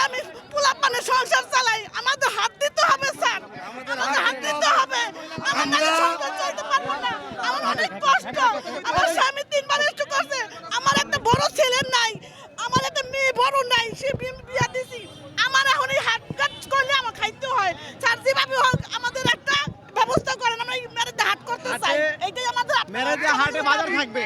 করে আমি পোলা পানে সংসার চালাই। আমাদের হাত দিতে হবে স্যার। আমাদের হাত দিতে হবে। আমার সংসার চলতে পারব না। আমার অনেক কষ্ট। আমার স্বামী তিনবার একটু করছে। আমার একটা বড় ছেলে নাই। আমার একটা মেয়ে বড় নাই। সে বিয়ে- দিছি। আমার এখন এই হাত কাট করলে আমার খাইতে হয়। স্যার যেভাবে হোক আমাদের একটা ব্যবস্থা করেন। আমরা এই মেরেজে হাট করতে চাই। এইটাই আমাদের মেরেজে হাটে বাজার থাকবে।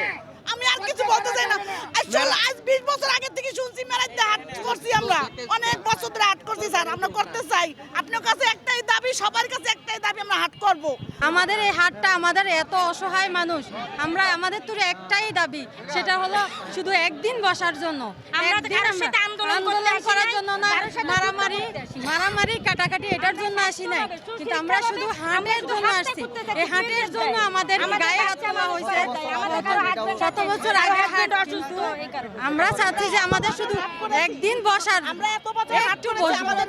আমি আর কিছু বলতে চাই না। আজ আজ বিশ বছর আগে থেকে হাট করছি আমরা। অনেক বছর ধরে হাট করছি স্যার। আমরা করতে চাই। আপনার কাছে একটাই দাবি সবার কাছে একটাই দাবি আমরা হাট করব। আমাদের এই হাটটা আমাদের এত অসহায় মানুষ। আমরা আমাদের তো একটাই দাবি। সেটা হলো শুধু একদিন বসার জন্য। আন্দোলন করার জন্য না মারামারি। মারামারি কাটাকাটি এটার জন্য আসি নাই। কিন্তু আমরা শুধু হাটের জন্য আসছি। এই হাটের জন্য আমাদের গায়ে হাত তোলা হয়েছে। শত বছর আগে হাট আমরা চাচ্ছি যে আমাদের শুধু একদিন বসার আমরা এত বছর। আমাদের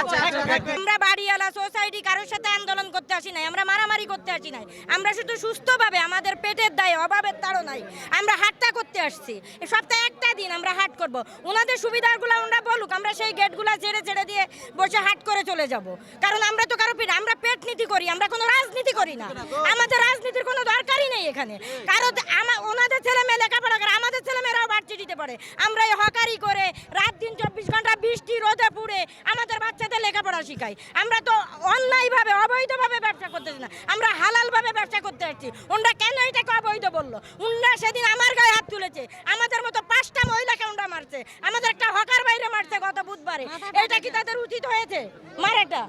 আচ্ছা আচ্ছা আমরা বাড়িওয়ালা সোসাইটি কারোর সাথে আন্দোলন করতে আসি নাই, আমরা মারামারি করতে আসি নাই। আমরা শুধু সুস্থভাবে, আমাদের পেটের দায়ে, অভাবের তাড়ও নাই আমরা হাটটা করতে আসছি। সপ্তাহে একটা দিন আমরা হাট করব। ওনাদের সুবিধাগুলো ওনারা বলুক, আমরা সেই গেটগুলো ছেড়ে ছেড়ে দিয়ে বসে হাট করে চলে যাব। কারণ আমরা তো কারও আমরা পেট নীতি করি, আমরা কোনো রাজনীতি করি না। আমাদের রাজনীতির কোনো দরকারই নেই এখানে। কারও আমা ওনাদের ছেলে মেয়ে লেখাপড়া করে, আমাদের ছেলে মেয়েরাও বাড়তি দিতে পারে। আমরা এই হকারি করে রাত দিন চব্বিশ ঘণ্টা বৃষ্টি, রোদে পুড়ে আমাদের বাচ্চাদের লেখাপড়া শিখাই। আমরা তো অন্যায়ভাবে, অবৈধভাবে ব্যবসা করতেছি না। আমরা হালালভাবে ব্যবসা করতে আসছি। ওনরা কেন এটাকে অবৈধ বলল? উনরা সেদিন আমার গায়ে হাত তুলেছে। আমাদের মতো পাঁচটা মহিলাকে ওনরা মারছে। আমাদের একটা হকার বাইরে মারছে গত বুধবারে। এটা কি তাদের উচিত হয়েছে? মারাটা।